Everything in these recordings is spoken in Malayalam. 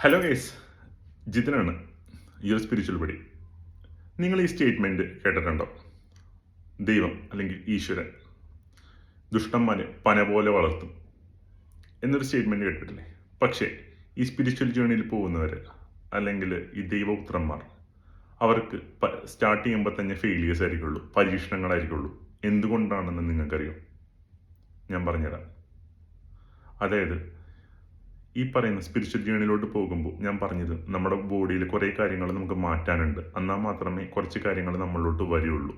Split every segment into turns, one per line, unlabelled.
ഹലോ ഗേസ് ജിതനാണ്. യുവർ സ്പിരിച്വൽ ബഡി നിങ്ങൾ ഈ സ്റ്റേറ്റ്മെന്റ് കേട്ടിട്ടുണ്ടോ? ദൈവം അല്ലെങ്കിൽ ഈശ്വരൻ ദുഷ്ടന്മാരെ പന പോലെ വളർത്തും എന്നൊരു സ്റ്റേറ്റ്മെന്റ് കേട്ടിട്ടില്ലേ? പക്ഷേ ഈ സ്പിരിച്വൽ ജേണിയിൽ പോകുന്നവർ അല്ലെങ്കിൽ ഈ ദൈവപുത്രന്മാർ അവർക്ക് സ്റ്റാർട്ട് ചെയ്യുമ്പോൾ തന്നെ ഫെയിലിയേഴ്സ് ആയിരിക്കുള്ളൂ പരീക്ഷണങ്ങളായിരിക്കുള്ളൂ. എന്തുകൊണ്ടാണെന്ന് നിങ്ങൾക്കറിയാം? ഞാൻ പറഞ്ഞുതരാം. അതായത് ഈ പറയുന്ന സ്പിരിച്വൽ ജേണിയിലോട്ട് പോകുമ്പോൾ ഞാൻ പറഞ്ഞത് നമ്മുടെ ബോഡിയിൽ കുറേ കാര്യങ്ങൾ നമുക്ക് മാറ്റാനുണ്ട്. എന്നാൽ മാത്രമേ കുറച്ച് കാര്യങ്ങൾ നമ്മളിലോട്ട് വരികയുള്ളൂ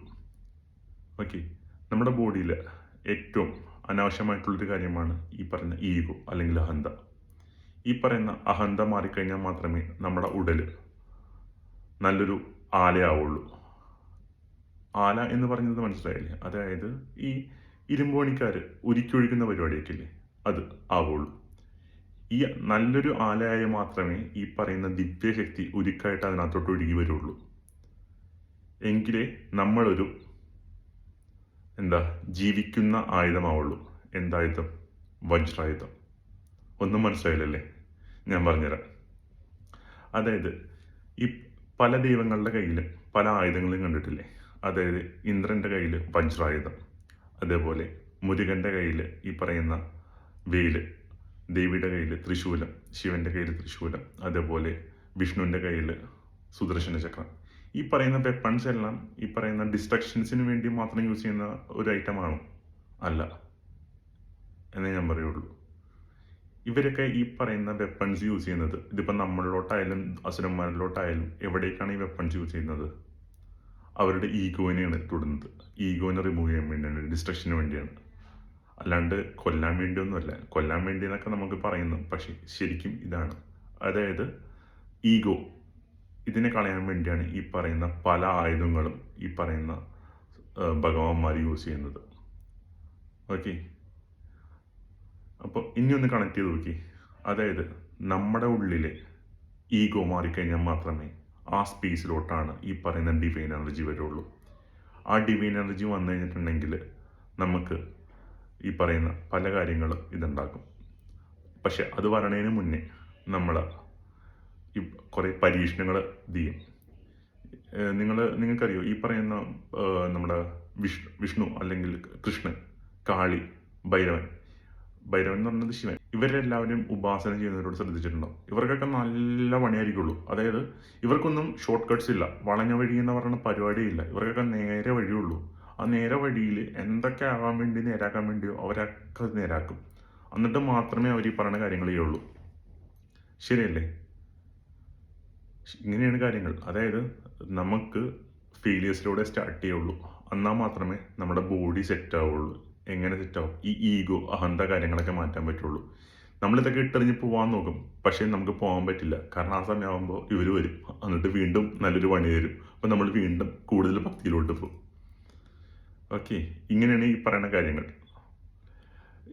ഓക്കെ നമ്മുടെ ബോഡിയിൽ ഏറ്റവും അനാവശ്യമായിട്ടുള്ളൊരു കാര്യമാണ് ഈ പറയുന്ന ഈഗോ അല്ലെങ്കിൽ അഹന്ത. ഈ പറയുന്ന അഹന്ത മാറിക്കഴിഞ്ഞാൽ മാത്രമേ നമ്മുടെ ഉടൽ നല്ലൊരു ആലയാവുള്ളൂ. ആല എന്ന് പറഞ്ഞത് മനസ്സിലായില്ലേ? അതായത് ഈ ഇരുമ്പോണിക്കാർ ഉരുക്കൊഴിക്കുന്ന പരിപാടിയൊക്കെ ഇല്ലേ? അത് ആവുള്ളൂ. ഈ നല്ലൊരു ആലയായ മാത്രമേ ഈ പറയുന്ന ദിവ്യശക്തി ഉരുക്കായിട്ട് അതിനകത്തോട്ട് ഒഴുകി വരുള്ളൂ. എങ്കിലേ നമ്മളൊരു എന്താ ജീവിക്കുന്ന ആയുധമാവുള്ളൂ. എന്തായുധം? വജ്രായുധം. ഒന്നും മനസ്സിലായില്ലല്ലേ? ഞാൻ പറഞ്ഞുതരാം. അതായത് ഈ പല ദൈവങ്ങളുടെ കയ്യിൽ പല ആയുധങ്ങളും കണ്ടിട്ടില്ലേ? അതായത് ഇന്ദ്രന്റെ കയ്യിൽ വജ്രായുധം അതേപോലെ മുരുകന്റെ കയ്യിൽ ഈ പറയുന്ന വെയിൽ ദേവിയുടെ കയ്യിൽ തൃശൂലം ശിവന്റെ കയ്യിൽ തൃശൂലം അതേപോലെ വിഷ്ണുവിന്റെ കയ്യിൽ സുദർശന ചക്രം. ഈ പറയുന്ന വെപ്പൺസ് എല്ലാം ഈ പറയുന്ന ഡിസ്ട്രക്ഷൻസിന് വേണ്ടി മാത്രം യൂസ് ചെയ്യുന്ന ഒരു ഐറ്റമാണോ അല്ല. എന്നേ ഞാൻ പറയുള്ളൂ. ഇവരൊക്കെ ഈ പറയുന്ന വെപ്പൺസ് യൂസ് ചെയ്യുന്നത് ഇതിപ്പോൾ നമ്മളിലോട്ടായാലും അസുരന്മാരിലോട്ടായാലും എവിടേക്കാണ് ഈ വെപ്പൺസ് യൂസ് ചെയ്യുന്നത്? അവരുടെ ഈഗോനെയാണ് തൊടുന്നത്. ഈഗോനെ റിമൂവ് ചെയ്യാൻ വേണ്ടിയാണ് ഡിസ്ട്രക്ഷന് വേണ്ടിയാണ്. അല്ലാണ്ട് കൊല്ലാൻ വേണ്ടിയൊന്നുമല്ല. കൊല്ലാൻ വേണ്ടി എന്നൊക്കെ നമുക്ക് പറയുന്നു. പക്ഷേ ശരിക്കും ഇതാണ്. അതായത് ഈഗോ. ഇതിനെ കളയാൻ വേണ്ടിയാണ് ഈ പറയുന്ന പല ആയുധങ്ങളും ഈ പറയുന്ന ഭഗവാന്മാർ യൂസ് ചെയ്യുന്നത്. ഓക്കെ? അപ്പോൾ ഇനി ഒന്ന് കണക്ട് ചെയ്ത് നോക്കി അതായത് നമ്മുടെ ഉള്ളിലെ ഈഗോ മാറിക്കഴിഞ്ഞാൽ മാത്രമേ ആ സ്പേസിലോട്ടാണ് ഈ പറയുന്ന ഡിവൈൻ എനർജി വരുള്ളൂ. ആ ഡിവൈൻ എനർജി വന്നു കഴിഞ്ഞിട്ടുണ്ടെങ്കിൽ നമുക്ക് ഈ പറയുന്ന പല കാര്യങ്ങളും ഇതുണ്ടാക്കും. പക്ഷെ അത് വരണതിന് മുന്നേ നമ്മൾ ഈ കുറേ പരീക്ഷണങ്ങൾ ചെയ്യും. നിങ്ങൾ നിങ്ങൾക്കറിയോ? ഈ പറയുന്ന നമ്മുടെ വിഷ്ണു വിഷ്ണു അല്ലെങ്കിൽ കൃഷ്ണൻ കാളി ഭൈരവൻ. ഭൈരവൻ എന്ന് പറയുന്നത് ശിവൻ. ഇവരെല്ലാവരും ഉപാസന ചെയ്യുന്നവരോട് ശ്രദ്ധിച്ചിട്ടുണ്ടോ? ഇവർക്കൊക്കെ നല്ല പണിയായിരിക്കുള്ളൂ. അതായത് ഇവർക്കൊന്നും ഷോർട്ട് കട്ട്സ് ഇല്ല. വളഞ്ഞ വഴി എന്ന് പറയുന്ന പരിപാടിയില്ല. ഇവർക്കൊക്കെ നേരെ വഴിയുള്ളൂ. ആ നേരെ വഴിയിൽ എന്തൊക്കെ ആവാൻ വേണ്ടി നേരാക്കാൻ വേണ്ടിയോ അവരൊക്കെ നേരാക്കും. എന്നിട്ട് മാത്രമേ അവർ ഈ പറയുന്ന കാര്യങ്ങൾ ചെയ്യുള്ളൂ ശരിയല്ലേ? ഇങ്ങനെയാണ് കാര്യങ്ങൾ. അതായത് നമുക്ക് ഫെയിലിയേഴ്സിലൂടെ സ്റ്റാർട്ട് ചെയ്യുള്ളൂ എന്നാൽ മാത്രമേ നമ്മുടെ ബോഡി സെറ്റ് ആവുള്ളൂ. എങ്ങനെ സെറ്റ് ആവും? ഈ ഈഗോ അഹന്ത കാര്യങ്ങളൊക്കെ മാറ്റാൻ പറ്റുള്ളൂ. നമ്മളിതൊക്കെ ഇട്ടെറിഞ്ഞ് പോകാൻ നോക്കും. പക്ഷേ നമുക്ക് പോകാൻ പറ്റില്ല. കാരണം ആ സമയമാകുമ്പോൾ ഇവർ വരും. എന്നിട്ട് വീണ്ടും നല്ലൊരു പണി തരും. അപ്പോൾ നമ്മൾ വീണ്ടും കൂടുതൽ ഭക്തിയിലോട്ട് പോകും. ഓക്കെ ഇങ്ങനെയാണ് ഈ പറയുന്ന കാര്യങ്ങൾ.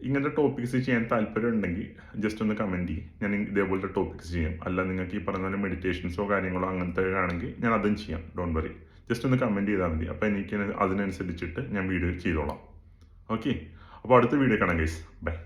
ഇങ്ങനത്തെ ടോപ്പിക്സ് ചെയ്യാൻ താല്പര്യം ഉണ്ടെങ്കിൽ ജസ്റ്റ് ഒന്ന് കമന്റ് ചെയ്യും. ഞാൻ ഇതേപോലത്തെ ടോപ്പിക്സ് ചെയ്യാം. അല്ല നിങ്ങൾക്ക് ഈ പറഞ്ഞ പോലെ മെഡിറ്റേഷൻസോ കാര്യങ്ങളോ അങ്ങനത്തെ ആണെങ്കിൽ ഞാൻ അതും ചെയ്യാം. ഡോണ്ട് വറി ജസ്റ്റ് ഒന്ന് കമന്റ് ചെയ്താൽ മതി. അപ്പോൾ എനിക്ക് അതിനനുസരിച്ചിട്ട് ഞാൻ വീഡിയോ ചെയ്തോളാം. ഓക്കെ അപ്പോൾ അടുത്ത വീഡിയോ കാണാം ഗൈസ് ബൈ